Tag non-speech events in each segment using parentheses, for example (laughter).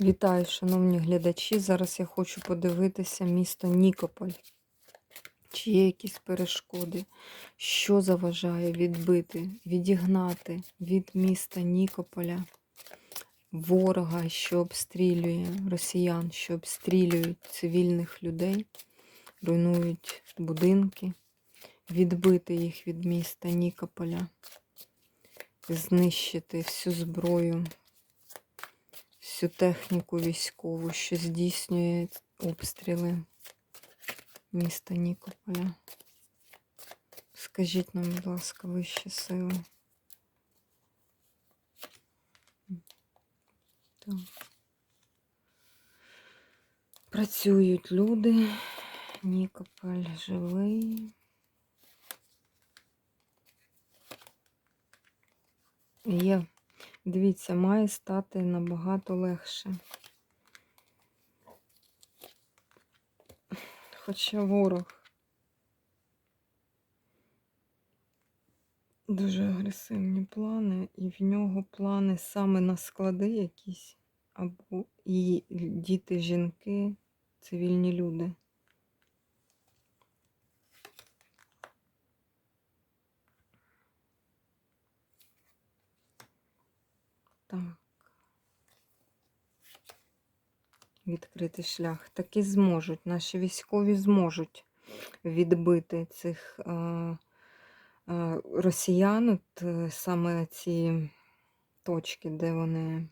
Вітаю, шановні глядачі. Зараз я хочу подивитися місто Нікополь. Чи є якісь перешкоди, що заважає відбити, відігнати від міста Нікополя ворога, що обстрілює росіян, що обстрілюють цивільних людей, руйнують будинки, відбити їх від міста Нікополя, знищити всю зброю, всю техніку військову, що здійснює обстріли міста Нікополя. Скажіть нам, будь ласка, вищі сили. Так. Працюють люди. Нікополь живий. Є. Дивіться, має стати набагато легше. Хоча ворог дуже агресивні плани, і в нього плани саме на склади якісь, або і діти, жінки, цивільні люди. Так. Відкрити шлях. Таки зможуть. Наші військові зможуть відбити цих е, е, росіян, от, е, саме ці точки, де вони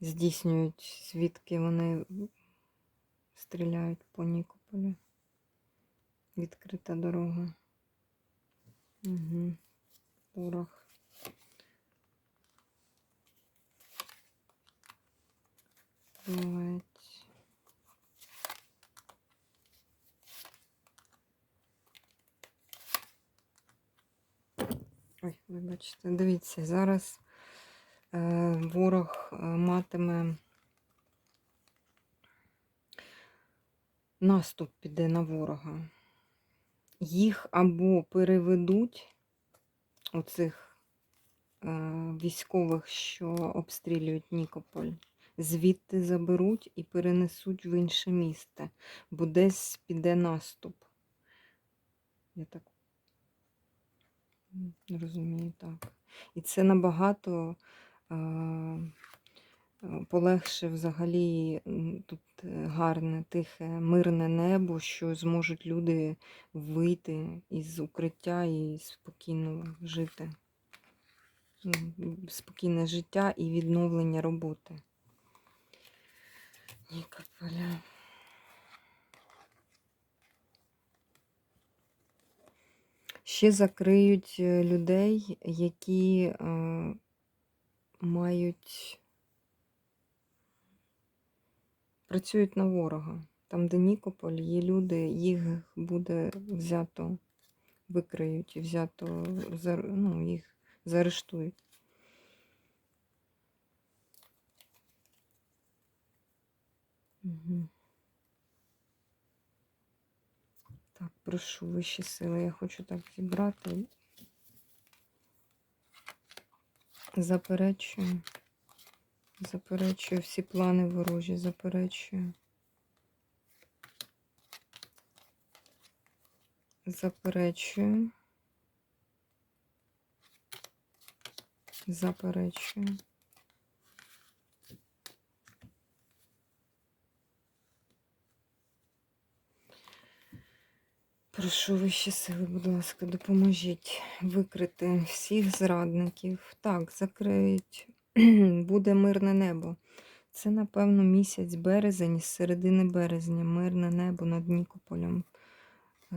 здійснюють, звідки вони стріляють по Нікополю. Відкрита дорога. Угу. Ворог. Бувають. Ой, вибачте, дивіться, зараз е, ворог е, матиме наступ піде на ворога. Їх або переведуть оцих е, військових, що обстрілюють Нікополь звідти заберуть і перенесуть в інше місце, бо десь піде наступ. Я так розумію, так. І це набагато е, полегше взагалі тут е, гарне, тихе, мирне небо, що зможуть люди вийти із укриття і спокійно жити. Спокійне життя і відновлення роботи. Нікополя. Ще закриють е, людей, які е, мають працюють на ворога. Там, де Нікополь, є люди, їх буде взято, викриють і взято, ну, їх заарештують. Так, прошу вищі сили. Я хочу так зібрати. Заперечую. Заперечую всі плани ворожі, заперечую. Заперечую. Заперечую. Прошу вищі сили, будь ласка, допоможіть викрити всіх зрадників. Так, закриють, (clears throat) буде мирне небо. Це, напевно, місяць березень, з середини березня, мирне небо над Нікополем. Е,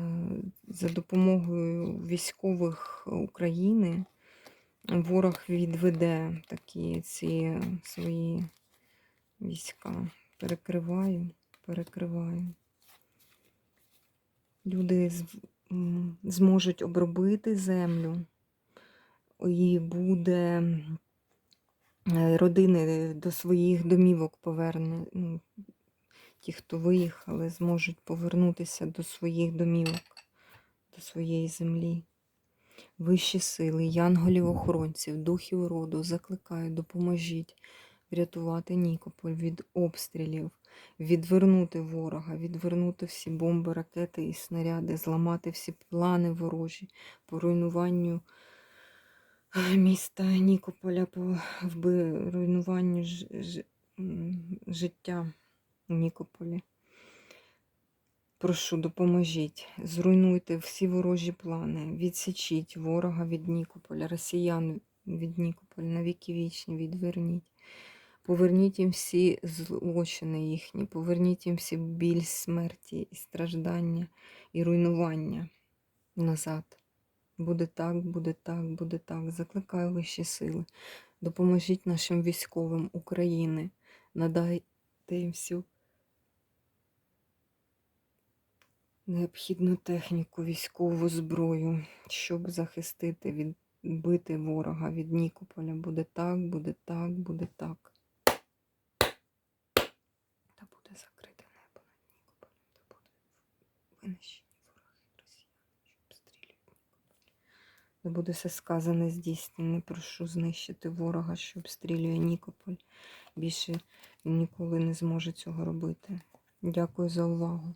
за допомогою військових України ворог відведе такі ці свої війська. Перекриваю, перекриваю люди зможуть обробити землю, і буде е, родини до своїх домівок поверне. Ну, Ті, хто виїхали, зможуть повернутися до своїх домівок, до своєї землі. Вищі сили, янголів-охоронців, духів роду, закликаю, допоможіть врятувати Нікополь від обстрілів, відвернути ворога, відвернути всі бомби, ракети і снаряди, зламати всі плани ворожі по руйнуванню е, міста Нікополя, по руйнуванню ж, ж, життя Нікополі. Прошу, допоможіть, зруйнуйте всі ворожі плани, відсічіть ворога від Нікополя, росіян від Нікополя, на віки вічні відверніть. Поверніть їм всі злочини їхні, поверніть їм всі біль смерті і страждання і руйнування назад. Буде так, буде так, буде так. Закликаю вищі сили. Допоможіть нашим військовим України. Надайте їм всю необхідну техніку, військову зброю, щоб захистити, відбити ворога від Нікополя. Буде так, буде так, буде так. Та буде закрите небо над Нікополем, та буде винищені вороги росіяни, що обстрілюють Нікополь. Та буде все сказане здійснене. Прошу знищити ворога, що обстрілює Нікополь. Більше ніколи не зможе цього робити. Дякую за увагу.